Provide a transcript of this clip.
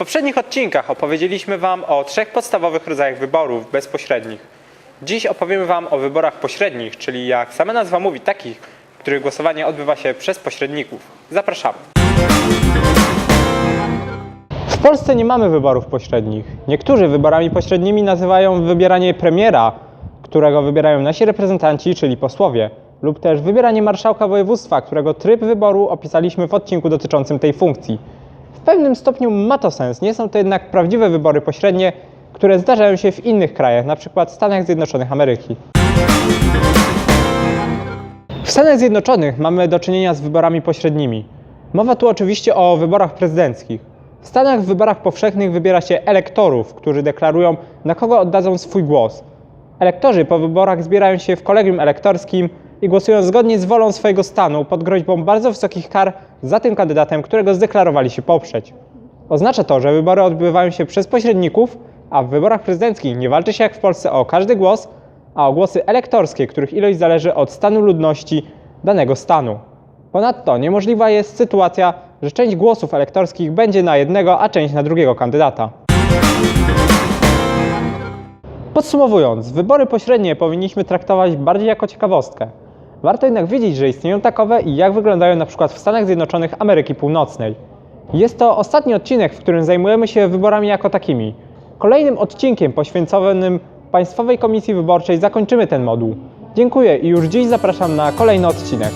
poprzednich odcinkach opowiedzieliśmy Wam o trzech podstawowych rodzajach wyborów bezpośrednich. Dziś opowiemy Wam o wyborach pośrednich, czyli jak sama nazwa mówi, takich, w których głosowanie odbywa się przez pośredników. Zapraszamy. W Polsce nie mamy wyborów pośrednich. Niektórzy wyborami pośrednimi nazywają wybieranie premiera, którego wybierają nasi reprezentanci, czyli posłowie, lub też wybieranie marszałka województwa, którego tryb wyboru opisaliśmy w odcinku dotyczącym tej funkcji. W pewnym stopniu ma to sens, nie są to jednak prawdziwe wybory pośrednie, które zdarzają się w innych krajach, np. Stanach Zjednoczonych Ameryki. W Stanach Zjednoczonych mamy do czynienia z wyborami pośrednimi. Mowa tu oczywiście o wyborach prezydenckich. W Stanach w wyborach powszechnych wybiera się elektorów, którzy deklarują, na kogo oddadzą swój głos. Elektorzy po wyborach zbierają się w kolegium elektorskim i głosują zgodnie z wolą swojego stanu pod groźbą bardzo wysokich kar za tym kandydatem, którego zdeklarowali się poprzeć. Oznacza to, że wybory odbywają się przez pośredników, a w wyborach prezydenckich nie walczy się jak w Polsce o każdy głos, a o głosy elektorskie, których ilość zależy od stanu ludności danego stanu. Ponadto niemożliwa jest sytuacja, że część głosów elektorskich będzie na jednego, a część na drugiego kandydata. Podsumowując, wybory pośrednie powinniśmy traktować bardziej jako ciekawostkę. Warto jednak wiedzieć, że istnieją takowe i jak wyglądają na przykład w Stanach Zjednoczonych Ameryki Północnej. Jest to ostatni odcinek, w którym zajmujemy się wyborami jako takimi. Kolejnym odcinkiem poświęconym Państwowej Komisji Wyborczej zakończymy ten moduł. Dziękuję i już dziś zapraszam na kolejny odcinek.